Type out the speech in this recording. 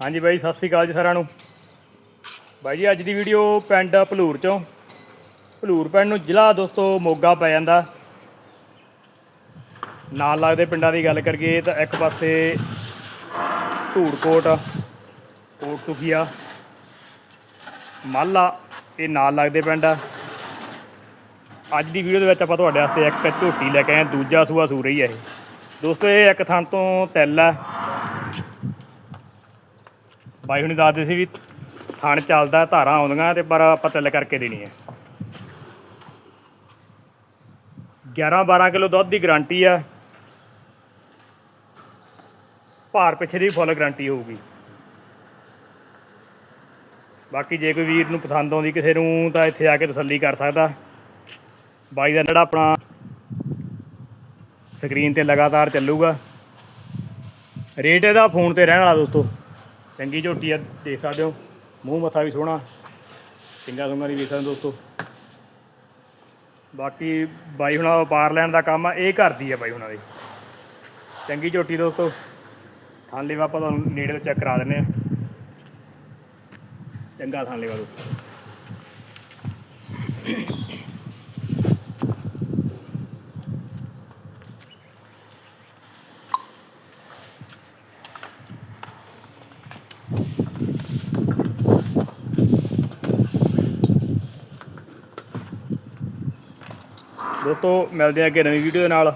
ਹਾਂਜੀ ਬਾਈ, ਸਤਿ ਸ੍ਰੀ ਅਕਾਲ ਜੀ ਸਾਰਿਆਂ ਨੂੰ। ਬਾਈ ਜੀ, ਅੱਜ ਦੀ ਵੀਡੀਓ ਪਿੰਡ ਭਲੂਰ ਚੋਂ। ਭਲੂਰ ਪਿੰਡ ਨੂੰ ਜ਼ਿਲ੍ਹਾ ਦੋਸਤੋ ਮੋਗਾ ਪੈ ਜਾਂਦਾ। ਨਾਲ ਲੱਗਦੇ ਪਿੰਡਾਂ ਦੀ ਗੱਲ ਕਰੀਏ ਤਾਂ ਇੱਕ ਪਾਸੇ ਧੂੜਕੋਟ ਕੋਟ ਤੁਖੀਆ ਮਾਲਾ, ਇਹ ਨਾਲ ਲੱਗਦੇ ਪਿੰਡ ਆ। ਅੱਜ ਦੀ ਵੀਡੀਓ ਦੇ ਵਿੱਚ ਆਪਾਂ ਤੁਹਾਡੇ ਵਾਸਤੇ ਇੱਕ ਝੋਟੀ ਲੈ ਕੇ ਆਏ ਦੂਜਾ ਸੂਆ ਸੂ ਰਹੀ ਹੈ ਇਹ। ਦੋਸਤੋ, ਇਹ ਇੱਕ ਥਾਂ ਤੋਂ ਤਿੱਲ ਹੈ। ਬਾਈ ਹੁਣੀ ਦੱਸਦੇ ਸੀ ਵੀ ਥਣ ਚੱਲਦਾ, ਧਾਰਾਂ ਆਉਂਦੀਆਂ ਤੇ ਪਰ ਆਪਾਂ ਤਿੱਲ ਕਰਕੇ ਦੇਣੀ ਹੈ। 11 12 ਕਿਲੋ ਦੁੱਧ ਦੀ ਗਾਰੰਟੀ ਆ। ਭਾਰ ਪਿੱਛੇ ਦੀ ਫੁੱਲ ਗਾਰੰਟੀ ਹੋਊਗੀ। ਬਾਕੀ ਜੇ ਕੋਈ ਵੀਰ ਨੂੰ ਪਸੰਦ ਆਉਂਦੀ ਕਿਸੇ ਨੂੰ ਤਾਂ ਇੱਥੇ ਆ ਕੇ ਤਸੱਲੀ ਕਰ ਸਕਦਾ। ਬਾਈ ਦਾ ਜਿਹੜਾ ਆਪਣਾ ਸਕਰੀਨ ਤੇ ਲਗਾਤਾਰ ਚੱਲੂਗਾ। ਰੇਟ ਇਹਦਾ ਫੋਨ ਤੇ ਰਹਿਣ ਵਾਲਾ ਦੋਸਤੋ। ਚੰਗੀ ਝੋਟੀ ਆ, ਦੇਖ ਸਕਦੇ ਹੋ। ਮੂੰਹ ਮੱਥਾ ਵੀ ਸੋਹਣਾ। ਸਿੰਗਾ ਸੁੰਗਾ ਦੀ ਵੇਖ ਸਕਦੇ ਦੋਸਤੋ। ਬਾਕੀ ਬਾਈ ਹੁਣਾਂ ਦਾ ਵਪਾਰ ਲੈਣ ਦਾ ਕੰਮ ਆ, ਇਹ ਕਰਦੀ ਆ ਬਾਈ ਹੁਣਾਂ ਦੀ। ਚੰਗੀ ਝੋਟੀ ਦੋਸਤੋ। ਥਾਂ ਲੈਵਾ ਆਪਾਂ ਤੁਹਾਨੂੰ ਨੇੜੇ ਤੋਂ ਚੈੱਕ ਕਰਾ ਦਿੰਨੇ ਆ। ਚੰਗਾ ਥਾਂ ਲੈਵਾ ਦੋਸਤੋ। ਦੋਸਤੋ ਮਿਲਦੇ ਆ ਅੱਗੇ ਨਵੀਂ ਵੀਡੀਓ ਦੇ ਨਾਲ।